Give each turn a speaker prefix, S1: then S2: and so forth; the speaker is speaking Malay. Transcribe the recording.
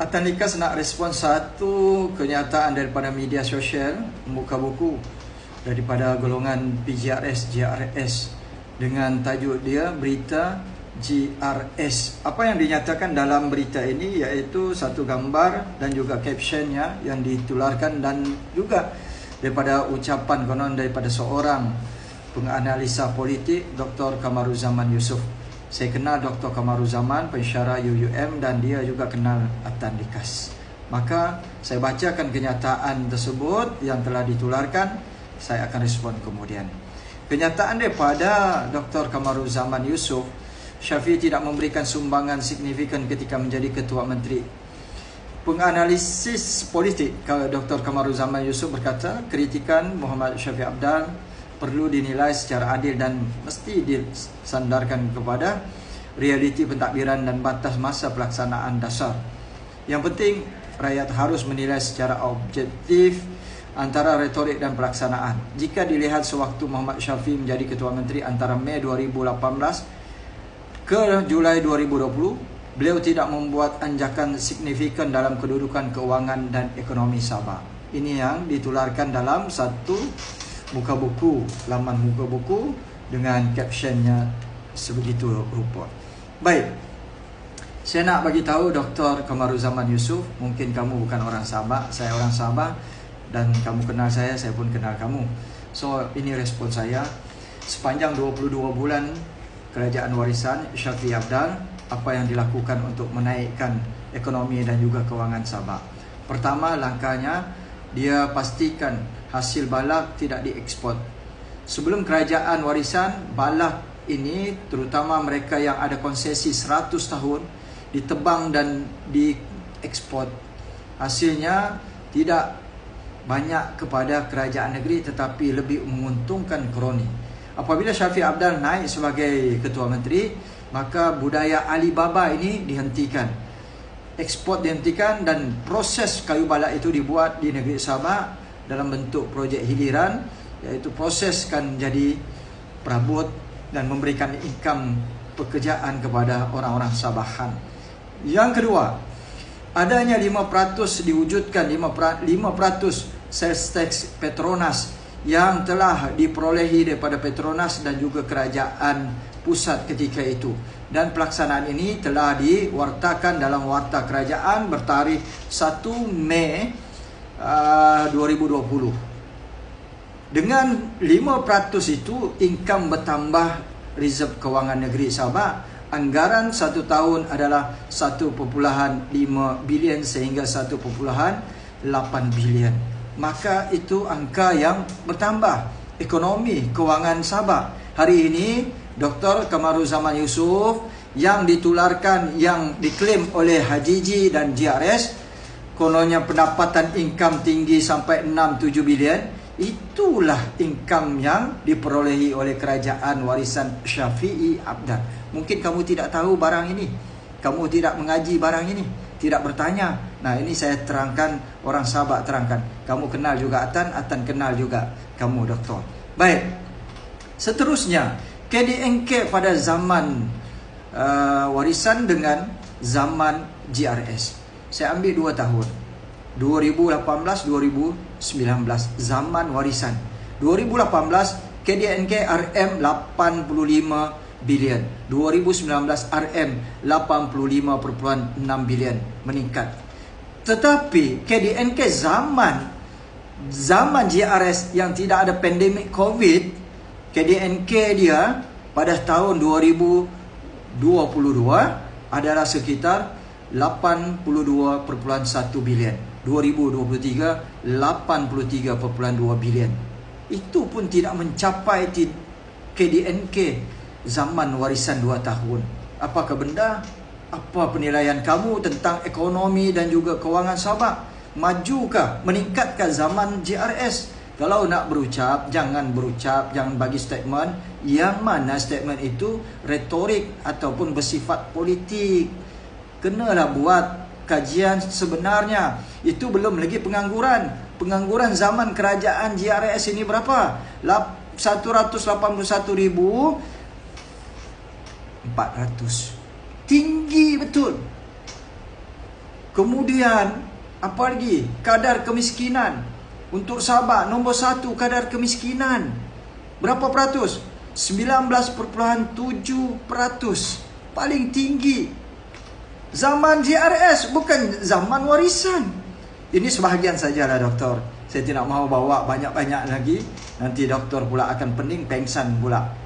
S1: Atan Likas nak respon satu kenyataan daripada media sosial muka buku daripada golongan PGRS GRS dengan tajuk dia berita GRS. Apa yang dinyatakan dalam berita ini iaitu satu gambar dan juga captionnya yang ditularkan dan juga daripada ucapan konon daripada seorang penganalisa politik Dr. Kamaruzaman Yusof. Saya kenal Dr. Kamaruzaman, pensyarah UUM dan dia juga kenal Atan Likas. Maka saya bacakan kenyataan tersebut yang telah ditularkan, saya akan respon kemudian. Kenyataan daripada Dr. Kamaruzaman Yusof, Syafiq tidak memberikan sumbangan signifikan ketika menjadi Ketua Menteri. Penganalisis politik Dr. Kamaruzaman Yusof berkata, kritikan Muhammad Syafiq Abdal perlu dinilai secara adil dan mesti disandarkan kepada realiti pentadbiran dan batas masa pelaksanaan dasar. Yang penting rakyat harus menilai secara objektif antara retorik dan pelaksanaan. Jika dilihat sewaktu Muhammad Syafiq menjadi Ketua Menteri antara Mei 2018 ke Julai 2020, beliau tidak membuat anjakan signifikan dalam kedudukan keuangan dan ekonomi Sabah. Ini yang ditularkan dalam satu muka buku, laman muka buku dengan captionnya sebegitu rupa. Baik. Saya nak bagi tahu Dr. Kamaruzaman Yusof, mungkin kamu bukan orang Sabah, saya orang Sabah dan kamu kenal saya, saya pun kenal kamu. So, ini respon saya. Sepanjang 22 bulan kerajaan warisan Syafi Abdal, apa yang dilakukan untuk menaikkan ekonomi dan juga kewangan Sabah? Pertama, langkahnya dia pastikan hasil balak tidak diekspor. Sebelum kerajaan warisan, balak ini terutama mereka yang ada konsesi 100 tahun ditebang dan diekspor. Hasilnya tidak banyak kepada kerajaan negeri tetapi lebih menguntungkan kroni. Apabila Syafiq Abdal naik sebagai ketua menteri, maka budaya Alibaba ini dihentikan. Ekspor dihentikan dan proses kayu balak itu dibuat di negeri Sabah dalam bentuk projek hiliran iaitu proseskan jadi perabot dan memberikan income pekerjaan kepada orang-orang Sabahan. Yang kedua, adanya 5% diwujudkan 5% sales tax Petronas yang telah diperolehi daripada Petronas dan juga kerajaan pusat ketika itu dan pelaksanaan ini telah diwartakan dalam warta kerajaan bertarikh 1 Mei 2020 ah, dengan 5% itu income bertambah reserve kewangan negeri. Sabah anggaran satu tahun adalah 1.5 bilion sehingga 1.8 bilion. Maka itu angka yang bertambah. Ekonomi kewangan Sabah. Hari ini Dr. Kamaruzaman Yusof yang ditularkan yang diklaim oleh Hajiji dan GRS kononnya pendapatan income tinggi sampai 6-7 bilion itulah income yang diperolehi oleh kerajaan warisan Syafi'i Abdal mungkin kamu tidak tahu barang ini. Kamu tidak mengaji barang ini tidak bertanya. Nah ini saya terangkan orang sahabat terangkan. Kamu kenal juga Atan Atan kenal juga kamu doktor. Baik. Seterusnya KDNK pada zaman uh, warisan dengan zaman GRS saya ambil dua tahun. 2018-2019 zaman warisan. 2018 KDNK RM 85 bilion. 2019 RM 85.6 bilion. Meningkat. Tetapi KDNK zaman zaman GRS yang tidak ada pandemik COVID KDNK dia pada tahun 2022 adalah sekitar 82.1 bilion. 2023 83.2 bilion. Itu pun tidak mencapai KDNK zaman warisan 2 tahun. Apakah benda? Apa penilaian kamu tentang ekonomi dan juga kewangan Sabah? Majukah meningkatkah zaman JRS? Kalau nak berucap, jangan berucap, jangan bagi statement yang mana statement itu retorik ataupun bersifat politik kenalah buat kajian sebenarnya. Itu belum lagi pengangguran. Pengangguran zaman kerajaan GRS ini berapa? 181,400. Tinggi betul. Kemudian apa lagi? Kadar kemiskinan. Untuk Sabah nombor satu kadar kemiskinan. Berapa peratus? 19.7 peratus. Paling tinggi. Zaman JRS bukan zaman warisan. Ini sebahagian sajalah doktor. Saya tidak mahu bawa banyak-banyak lagi. Nanti doktor pula akan pening pengsan pula.